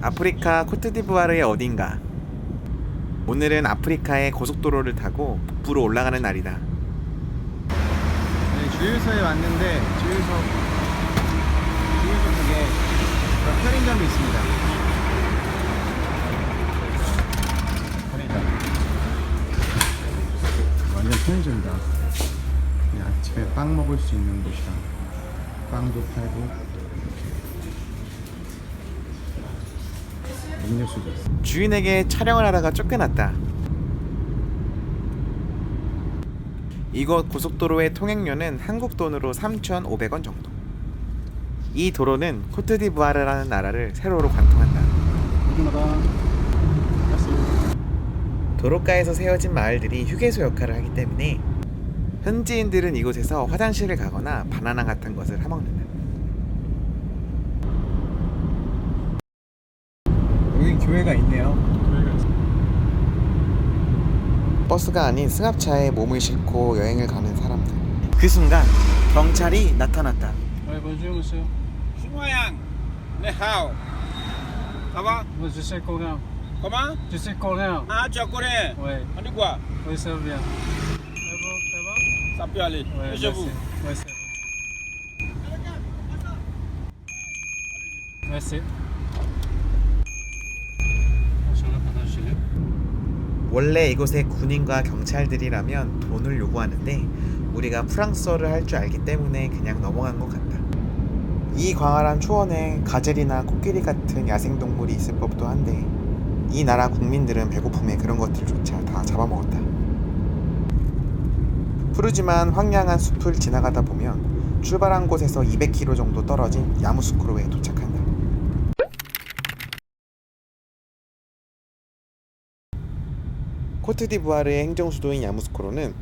아프리카 코트디부아르의 어딘가. 오늘은 아프리카의 고속도로를 타고 북부로 올라가는 날이다. 네, 주유소에 왔는데 주유소 주유소 쪽에 편의점이 있습니다. 편의점. 완전 편의점이다. 아침에 빵 먹을 수 있는 곳이라 빵도 팔고 음료수도 있어. 주인에게 촬영을 하다가 쫓겨났다. 이곳 고속도로의 통행료는 한국 돈으로 3,500원 정도. 이 도로는 코트디부아르라는 나라를 세로로 관통한다. 도로가에서 세워진 마을들이 휴게소 역할을 하기 때문에 현지인들은 이곳에서 화장실을 가거나 바나나 같은 것을 사먹는다. 여기 교회가 있네요. 버스가 아닌 승합차에 몸을 싣고 여행을 가는 사람들. 그 순간 경찰이 나타났다. Coréen. Ah, tu es coréen Ouais, On dit quoi oui, ça va bien. C'est bon, ça Ça peut aller. va Ouais, Et chez vous Ouais, c'est bon. Merci. 전화 받아주실래요? 원래 이곳의 군인과 경찰들이라면 돈을 요구하는데 우리가 프랑스어를 할 줄 알기 때문에 그냥 넘어간 것 같다. 이 광활한 초원에 가젤이나 코끼리 같은 야생동물이 있을 법도 한데 이 나라 국민들은 배고픔에 그런 것들조차 다 잡아먹었다. 푸르지만 황량한 숲을 지나가다 보면 출발한 곳에서 200km 정도 떨어진 야무스쿠로에 도착한다. 코트디부아르의 행정 수도인 야무스코로는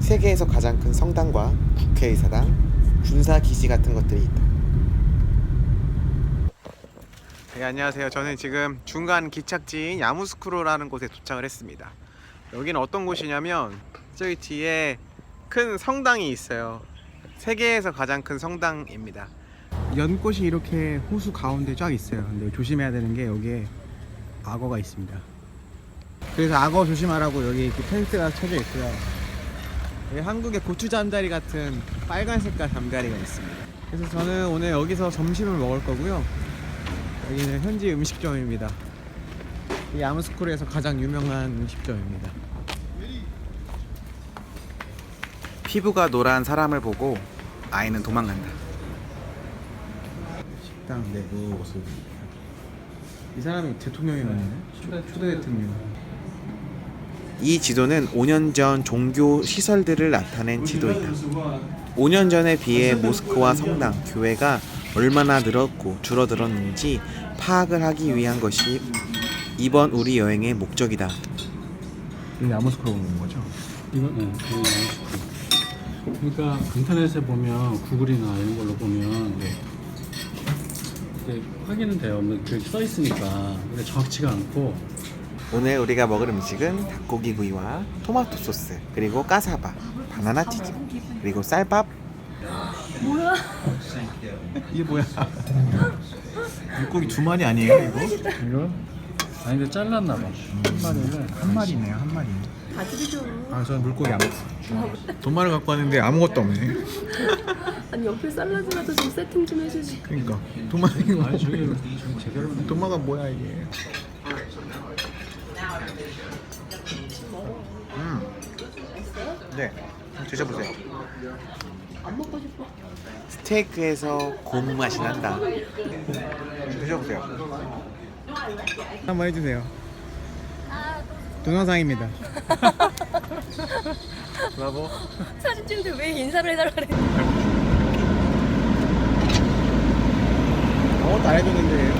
세계에서 가장 큰 성당과 국회의사당, 군사 기지 같은 것들이 있다. 네, 안녕하세요. 저는 지금 중간 기착지인 야무스쿠로라는 곳에 도착을 했습니다. 여기는 어떤 곳이냐면 저기 뒤에 큰 성당이 있어요. 세계에서 가장 큰 성당입니다. 연꽃이 이렇게 호수 가운데 쫙 있어요. 근데 조심해야 되는 게 여기에 악어가 있습니다. 그래서 악어 조심하라고 여기 이렇게 펜스가 쳐져 있고요. 여기 한국의 고추 잠자리 같은 빨간 색깔 잠자리가 있습니다. 그래서 저는 오늘 여기서 점심을 먹을 거고요. 여기는 현지 음식점입니다. 이 아무스쿨에서 가장 유명한 음식점입니다. 피부가 노란 사람을 보고 아이는 도망간다. 식당 내부 모습. 이 사람이 대통령이 맞네. 초대, 초대 대통령. 이 지도는 5년 전 종교 시설들을 나타낸 지도이다. 5년 전에 비해 모스크와 성당, 교회가 얼마나 늘었고 줄어들었는지 파악을 하기 위한 것이 이번 우리 여행의 목적이다. 여기 아모스크로 온 거죠? 이거, 네, 이거 그러니까 인터넷에 보면 구글이나 이런 걸로 보면 네. 이게 확인은 돼요. 뭐 이렇게 써 있으니까. 근데 정확치가 않고 오늘 우리가 먹을 음식은 닭고기 구이와 토마토 소스, 그리고 까사바, 바나나 튀김, 그리고 쌀밥. 뭐야? 이게 뭐야? 물고기 두 마리 아니에요 이거? 이거 아니 근데 잘랐나 봐. 한 마리를 한 마리네요 한 마리. 다 드리죠. 아 저는 물고기 안 먹어. 도마를 갖고 왔는데 아무것도 없네. 아니 옆에 샐러드라도 좀 세팅 좀 해주지. 그러니까 도마 이거 도마가 뭐야 이게? 음. 네. 드셔보세요. 안 먹고 싶어. 스테이크에서 고무 맛이 난다. 드셔보세요. 한번 해주세요. 동영상입니다. 브라보. 사진 찍는데 왜 인사를 해달라 그래? 아무것도 안 해줬는데.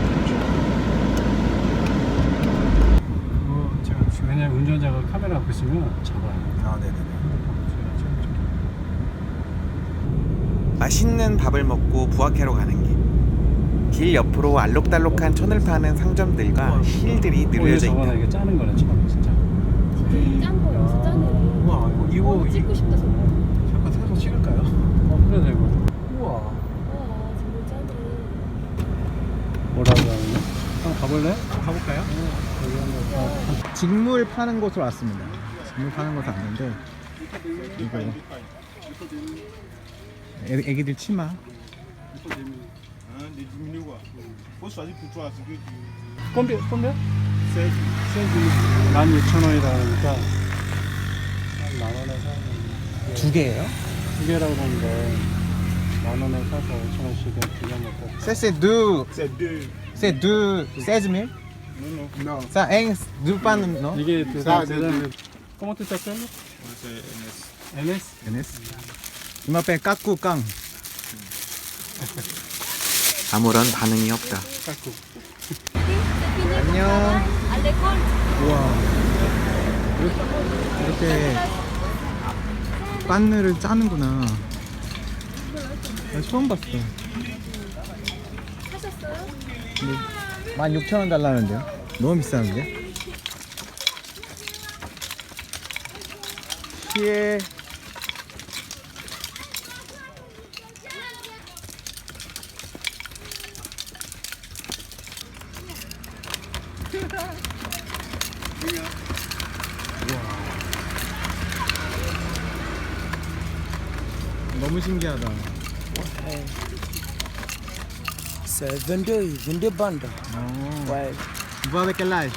어, 왜냐면 운전자가 카메라 갖고 있으면 잡아요. 아, 네네네. 맛있는 밥을 먹고 부학회로 가는 길. 길 옆으로 알록달록한 천을 파는 상점들과 실들이 늘려져 저거는 있다. 이게 짜는 거네 처음 진짜. 짠 거야, 짠해. 우와, 이거 어, 찍고 싶다 정말. 잠깐 사서 찍을까요? 어 그래 되고. 우와. 와, 정말 짠해. 뭐라고 하냐? 한번 가보. 가볼래? 가볼까요? 직물 파는 곳으로 왔습니다. 직물 파는 곳에 왔는데 이거 애, 애기들 치마. 16,000원이라니까. 만 원에 사서. 두 개예요? 두 개라고 하는데, 만 원에 사서 5,000원씩에 두개 먹고. C'est deux 16 000 Non, non. Ça un deux pan non 이게 사, 대단, 대단. 코모트 짝짤로? C'est NS. NS? NS 이마 빼 까꾸 깡 아무런 반응이 없다 깎고. 안녕 À l'école. 우와 이렇게, 이렇게 빤느를 짜는구나 나 처음 봤어 하셨어요? 16,000원 달라는데요? 너무 비싸는데? 시에 너무 신기하다. C'est 22, 22 bandes. 어. Ouais, Vous avez quel âge?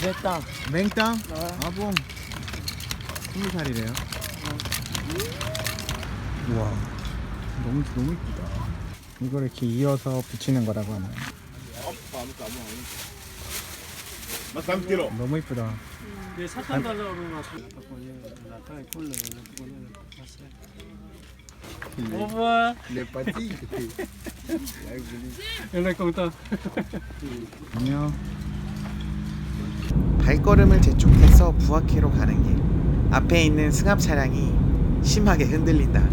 20 ans. 20 ans? Ouais. 아, 봉. 20살이래요. 우와. 너무, 너무 이쁘다. 이걸 이렇게 이어서 붙이는 거라고 하나요? 너무 이쁘다. 네, 사탕 달라고 나서 나타에 콜 레 오버 연락 공다 안녕. 발걸음을 재촉해서 부하케로 가는 길. 앞에 있는 승합 차량이 심하게 흔들린다.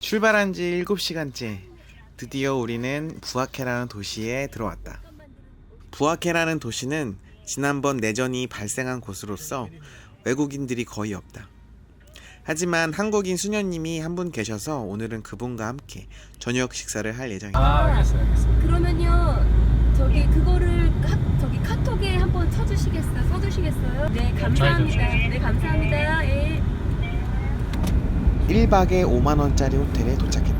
출발한 지 7시간째 드디어 우리는 부아케라는 도시에 들어왔다. 부아케라는 도시는 지난번 내전이 발생한 곳으로서 외국인들이 거의 없다. 하지만 한국인 수녀님이 한 분 계셔서 오늘은 그분과 함께 저녁 식사를 할 예정이다. 아 알겠어 알겠어 그러면요. 저기 그거를 카, 저기 카톡에 한번 쳐주시겠어요? 써주시겠어요? 네 감사합니다. 네 감사합니다. 예. 1박에 5만 원짜리 호텔에 도착했다.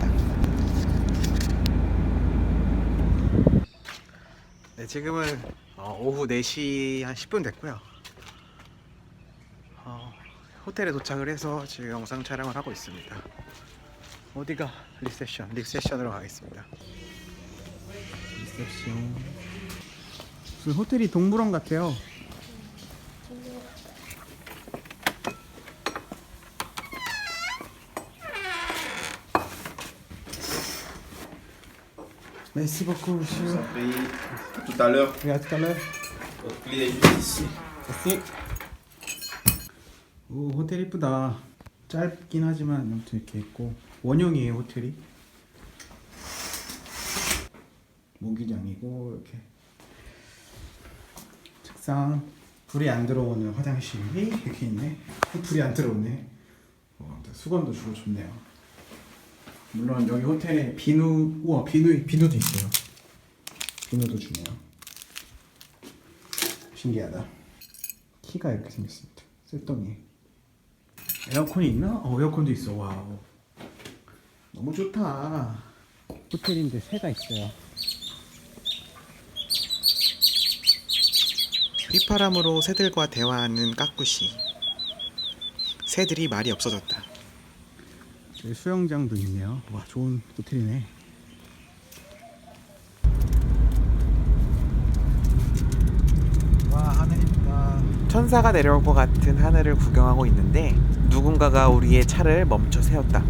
네, 지금은 어, 오후 4시 한 10분 됐고요. 어, 호텔에 도착을 해서 지금 영상 촬영을 하고 있습니다. 어디가 리셉션? 리셉션으로 가겠습니다. 리셉션. 무슨 호텔이 동물원 같아요. Merci beaucoup, monsieur. Tout à l'heure. Oui, à tout à l'heure. Votre clé est juste ici. merci. 오 호텔 이쁘다. 짧긴 하지만 아무튼 이렇게 있고 원형이에요 호텔이. 모기장이고 이렇게 책상 불이 안 들어오는 화장실이 이렇게 있네. 불이 안 들어오네. 어, 수건도 주고 좋네요. 물론 여기 호텔에 비누 우와 비누 비누도 있어요. 비누도 주네요. 신기하다. 키가 이렇게 생겼습니다. 쓸덩이. 에어컨이 있나? 어 에어컨도 있어. 와우. 너무 좋다. 호텔인데 새가 있어요. 휘파람으로 새들과 대화하는 까꾸시. 새들이 말이 없어졌다. 여기 수영장도 있네요. 와 좋은 호텔이네. 와 하늘 이쁘다. 천사가 내려올 것 같은 하늘을 구경하고 있는데 누군가가 우리의 차를 멈춰 세웠다.